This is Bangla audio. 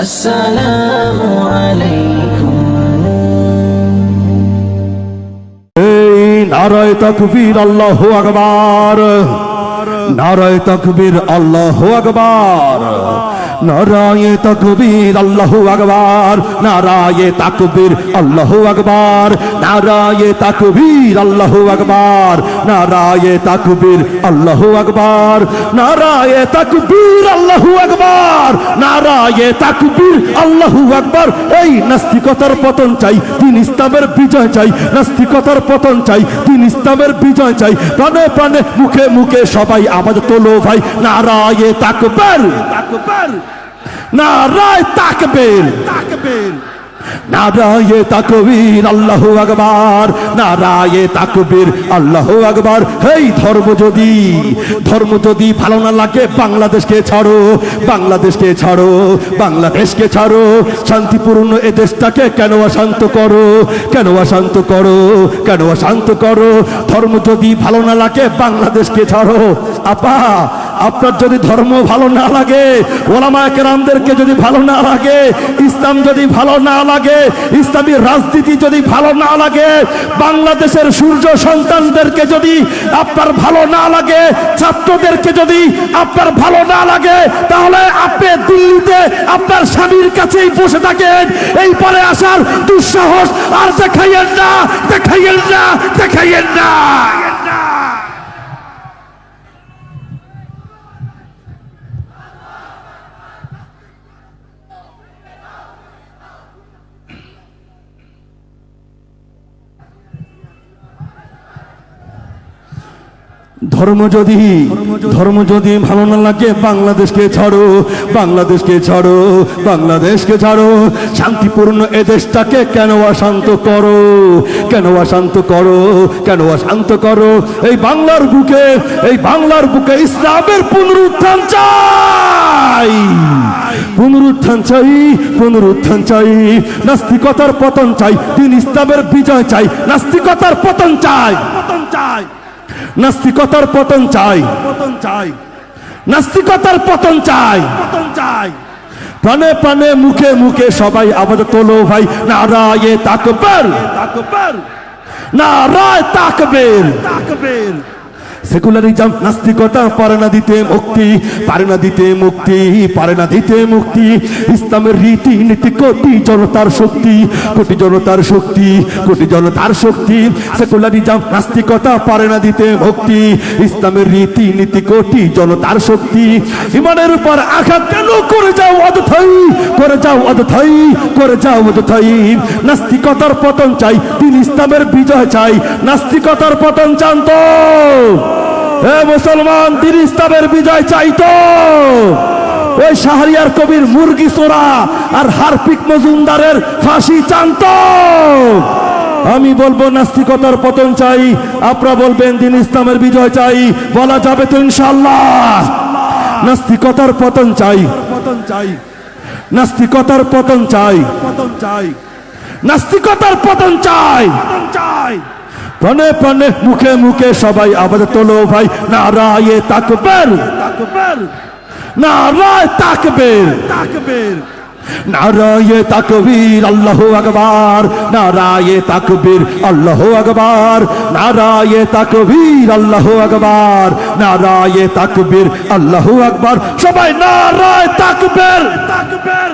السلام عليكم এই নারায় তকবীর আল্লাহ আকবার নারায় তকবীর আল্লাহ আকবার। নারায়ে তকবীর আল্লাহ আকবার। নারায়ে তাকবীর আল্লাহ আকবার। নারায়ে তাকবীর আল্লাহ আকবার। নারায়ে তাকবীর আল্লাহ আকবার। নারায়ে তাকবীর আল্লাহ আকবার। নারায়ে তাকবীর আল্লাহু আকবার। এই নাস্তিকতার পতন চাই দিন ইসলামের বিজয় চাই, নাস্তিকতার পতন চাই দিন ইসলামের বিজয় চাই। প্রাণে প্রাণে, মুখে মুখে সবাই আওয়াজ তোলো ভাই নারায় তাকবের। তাকবীর। নারায় তাকবের। তাকবীর। নারায়ে তাকবীর, আল্লাহু আকবার, নারায়ে তাকবীর, আল্লাহু আকবার। হেই, ধর্ম যদি ধর্ম যদি ভালো না লাগে, বাংলাদেশকে ছাড়ো বাংলাদেশকে ছাড়ো বাংলাদেশকে ছাড়ো। শান্তিপূর্ণ এ দেশটাকে কেন অশান্ত করো, কেন অশান্ত করো, কেন অশান্ত করো? ধর্ম যদি ভালো না লাগে, বাংলাদেশকে ছাড়ো। আপা আপনার যদি ধর্ম ভালো না লাগে, ওলামা কেরামদেরকে যদি ভালো না লাগে, ইসলাম যদি ভালো না লাগে, ইসলামী রাজনীতি যদি ভালো না লাগে, বাংলাদেশের সূর্য সন্তানদেরকে যদি আপনার ভালো না লাগে, ছাত্রদেরকে যদি আপনার ভালো না লাগে, তাহলে আপনি দিল্লিতে আপনার স্বামীর কাছেই বসে থাকেন। এই পরে আসার দুঃসাহস আর দেখাইয়েন না দেখাইয়েন না দেখাইয়েন না। ধর্ম যদি ধর্ম যদি। ভালো না লাগে বাংলাদেশকে ছাড়ো বাংলাদেশকে ছাড়ো বাংলাদেশকে ছাড়ো। শান্তিপূর্ণ এ দেশটাকে কেন অশান্ত করো? কেন অশান্ত করো? কেন অশান্ত করো? এই বাংলার বুকে এই বাংলার বুকে ইসলামের পুনরুত্থান চাই। পুনরুত্থান চাই পুনরুত্থান চাই। নাস্তিকতার পতন চাই দিন ইসলামের বিজয় চাই নাস্তিকতার পতন চাই। পতন চাই। নাস্তিকতার পতন চাই। পতন চাই নাস্তিকতার পতন চাই। পতন চাই প্রাণে প্রাণে, মুখে মুখে সবাই আবার তোলো ভাই। নারায়ে তাকবীর। তাকবীর নারায় তাকবীর তাকবীর। সেকুলারিজম নাস্তিকতা, পারে না দিতে মুক্তি, পারে না দিতে মুক্তি, পারে না দিতে মুক্তি। ইসলামের রীতি, নীতি, কোটি জনতার শক্তি, কোটি জনতার শক্তি, কোটি জনতার শক্তি। সেকুলারিজম নাস্তিকতা, পারে না দিতে মুক্তি। ইসলামের রীতি, নীতি, কোটি জনতার শক্তি। ইমানের উপর আঘাত কেন করে যাও অযথাই? করে যাও অযথাই করে যাও অযথাই নাস্তিকতার পতন চাই, দিন ইসলামের বিজয় চাই। নাস্তিকতার পতন চান তো। হে মুসলমান, দিন ইসলামের বিজয় চাই তো। ওই শাহরিয়ার কবির মুরগি সোরা আর হারপিক মজুমদারের ফাঁসি চান্ত আমি বলব, নাস্তিকতার পতন চাই। আপনারা বলবেন, দিন ইসলামের বিজয় চাই। বলা যাবে তো ইনশাল্লাহ নাস্তিকতার পতন চাই পতন চাই। নাস্তিকতার পতন চাই। পতন চাই নাস্তিকতার পতন চাই। চাই প্রাণে প্রাণে, মুখে মুখে সবাই আবার তোলো ভাই, নারায়ে তাকবীর। তাকবীর নারায় তাকবীর তাকবীর। নারায়ে তাকবীর আল্লাহু আকবার নারায়ে তাকবীর আল্লাহু আকবার নারায়ে তাকবীর আল্লাহু আকবার নারায়ে তাকবীর আল্লাহু আকবার সবাই নারায় তাকবীর তাকবীর